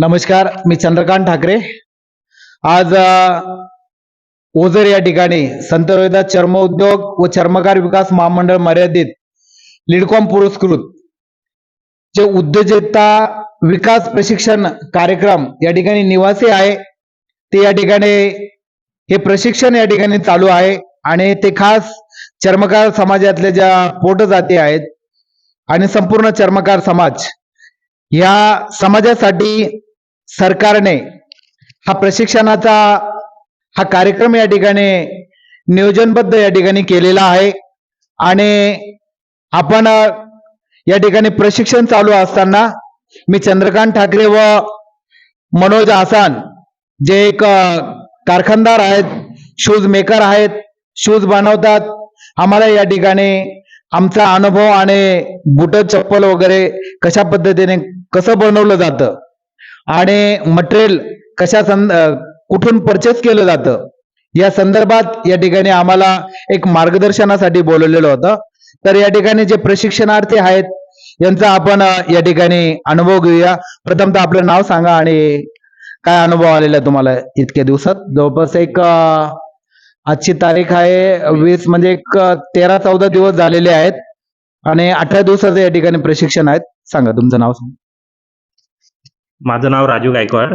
नमस्कार मी चंद्रकांत ठाकरे. आज ओझर या ठिकाणी संत रोहिदास चर्म उद्योग व चर्मकार विकास महामंडळ मर्यादित लिडकॉम पुरस्कृत. जे उद्योजकता विकास प्रशिक्षण कार्यक्रम या ठिकाणी निवासी आहे ते या ठिकाणी हे प्रशिक्षण या ठिकाणी चालू आहे आणि ते खास चर्मकार समाजातल्या ज्या पोट जाती आहेत आणि संपूर्ण चर्मकार समाज या समाजासाठी सरकारने हा प्रशिक्षणाचा हा कार्यक्रम या ठिकाणी नियोजनबद्ध या ठिकाणी केलेला आहे. आणि आपण या ठिकाणी प्रशिक्षण चालू असताना मी चंद्रकांत ठाकरे व मनोज आसान जे एक कारखानदार आहेत शूज मेकर आहेत शूज बनवतात. आम्हाला या ठिकाणी आमचा अनुभव आणि बुट चप्पल वगैरे कशा पद्धतीने कसं बनवलं जातं आणि मटेरियल कशा संद कुठून परचेस केलं जातं? या संदर्भात या ठिकाणी आम्हाला एक मार्गदर्शनासाठी बोलवलेलं होतं. तर या ठिकाणी जे प्रशिक्षणार्थी आहेत यांचा आपण या ठिकाणी अनुभव घेऊया. प्रथमतः आपलं नाव सांगा आणि काय अनुभव आलेला आहे तुम्हाला इतक्या दिवसात? जवळपास एक आजची तारीख आहे वीस म्हणजे एक तेरा चौदा दिवस झालेले आहेत. आणि अठरा दिवसाचं या ठिकाणी प्रशिक्षण आहेत. सांगा तुमचं नाव सांगा. माझं नाव राजू गायकवाड.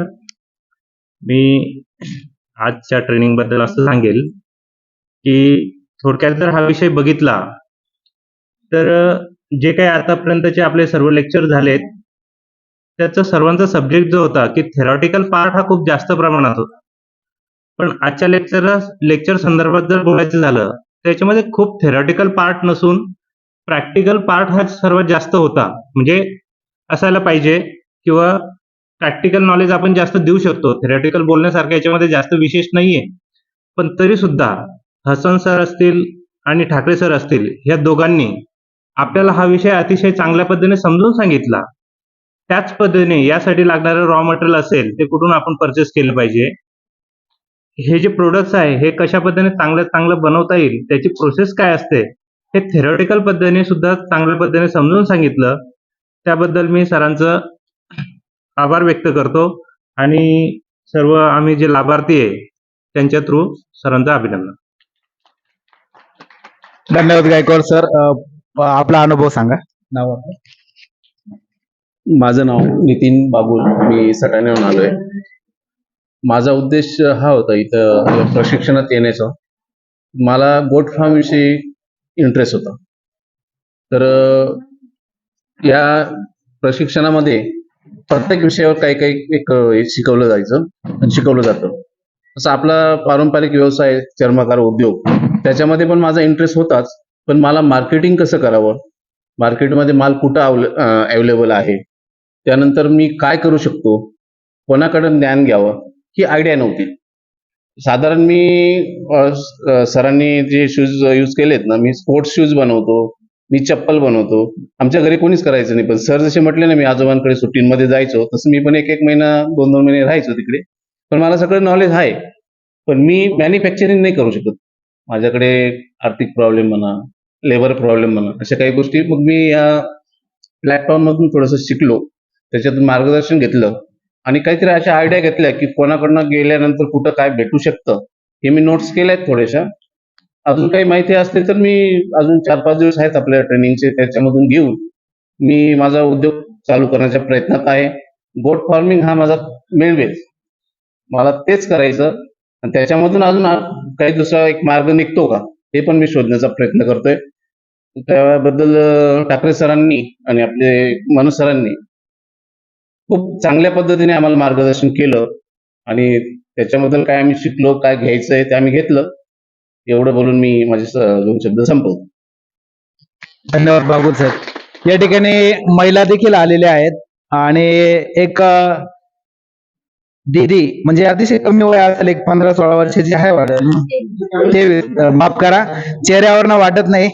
मी आजच्या ट्रेनिंगबद्दल असं सांगेल की थोडक्यात जर हा विषय बघितला तर जे काही आतापर्यंतचे आपले सर्व लेक्चर झालेत त्याचा सर्वांचा सब्जेक्ट जो होता की थेरॉटिकल पार्ट हा खूप जास्त प्रमाणात होता. पण आजच्या लेक्चर लेक्चर संदर्भात जर बोलायचं झालं त्याच्यामध्ये खूप थेरॉटिकल पार्ट नसून प्रॅक्टिकल पार्ट हा सर्वात जास्त होता. म्हणजे असायला पाहिजे किंवा प्रॅक्टिकल नॉलेज आपण जास्त देऊ शकतो. थेरॅटिकल बोलण्यासारखं याच्यामध्ये जास्त विशेष नाहीये. पण तरी सुद्धा हसन सर असतील आणि ठाकरे सर असतील या दोघांनी आपल्याला हा विषय अतिशय चांगल्या पद्धतीने समजून सांगितला. त्याच पद्धतीने यासाठी लागणारं रॉ मटेरियल असेल ते कुठून आपण परचेस केलं पाहिजे? हे जे प्रोडक्ट्स आहे हे कशा पद्धतीने चांगलं चांगलं बनवता येईल त्याची प्रोसेस काय असते हे थेरॉटिकल पद्धतीने सुद्धा चांगल्या पद्धतीने समजून सांगितलं. त्याबद्दल मी सरांचं आभार व्यक्त करतो आणि सर्व आम्ही जे लाभार्थी आहे त्यांच्या थ्रू सरांचं अभिनंदन. धन्यवाद गायकवाड सर. आपला अनुभव सांगा. नाव आपलं. माझं नाव नितीन बागुल मी सटाण्याहून आलोय. माझा उद्देश हा होता इथं प्रशिक्षणात येण्याचा. मला गोट फार्म विषयी इंटरेस्ट होता. तर या प्रशिक्षणामध्ये प्रत्येक विषयावर काही काही एक हे शिकवलं जायचं आणि शिकवलं जातं. तसं आपला पारंपरिक व्यवसाय चर्मकार उद्योग त्याच्यामध्ये पण माझा इंटरेस्ट होताच. पण मला मार्केटिंग कसं करावं? मार्केटमध्ये माल कुठं अवेलेबल आहे? त्यानंतर मी काय करू शकतो? कोणाकडं ज्ञान घ्यावं? ही आयडिया नव्हती. साधारण मी सरांनी जे शूज यूज केलेत ना मी स्पोर्ट्स शूज बनवतो. मी चप्पल बनवतो. आमच्या घरी कोणीच करायचं नाही पण सर जसे म्हटले ना मी आजोबांकडे सुट्टींमध्ये जायचो तसं मी पण एक एक महिना दोन दोन महिने राहायचो तिकडे. पण मला सगळं नॉलेज आहे. पण मी मॅन्युफॅक्चरिंग नाही करू शकत. माझ्याकडे आर्थिक प्रॉब्लेम म्हणा लेबर प्रॉब्लेम म्हणा अशा काही गोष्टी. मग मी या प्लॅटफॉर्ममधून थोडंसं शिकलो. त्याच्यातून मार्गदर्शन घेतलं. आणि काहीतरी अशा आयडिया घेतल्या की कोणाकडनं गेल्यानंतर कुठं काय भेटू शकतं हे मी नोट्स केल्या आहेत थोड्याशा. अजून काही माहिती असते तर मी अजून चार पाच दिवस आहेत आपल्या ट्रेनिंगचे त्याच्यामधून घेऊन. मी माझा उद्योग चालू करण्याच्या प्रयत्नात आहे. गोट फार्मिंग हा माझा मेन मला तेच करायचं. आणि त्याच्यामधून अजून काही दुसरा एक मार्ग निघतो का हे पण मी शोधण्याचा प्रयत्न करतोय. त्याबद्दल ठाकरे सरांनी आणि आपले मनोज सरांनी खूप चांगल्या पद्धतीने आम्हाला मार्गदर्शन केलं. आणि त्याच्याबद्दल काय आम्ही शिकलो काय घ्यायचंय ते आम्ही घेतलं. एवढं बोलून मी माझे दोन शब्द संपवतो. धन्यवाद बाबू सर. या ठिकाणी महिला देखील आलेल्या आहेत. आणि एक दीदी म्हणजे अतिशय कमी वय असेल एक पंधरा सोळा वर्षाची आहे वाटत. ते माफ करा. चेहऱ्यावरनं वाटत नाही.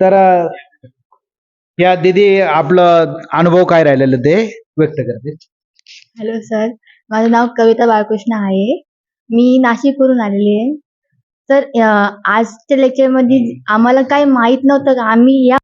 तर या दीदी आपलं अनुभव काय राहिलेलं ते व्यक्त करते. Hello sir. माझं नाव कविता बाळकृष्ण आहे. मी नाशिकवरून आलेली आहे. तर आजच्या आजच्या लेक्चरमध्ये आम्हाला काही माहीत नव्हतं. आम्ही या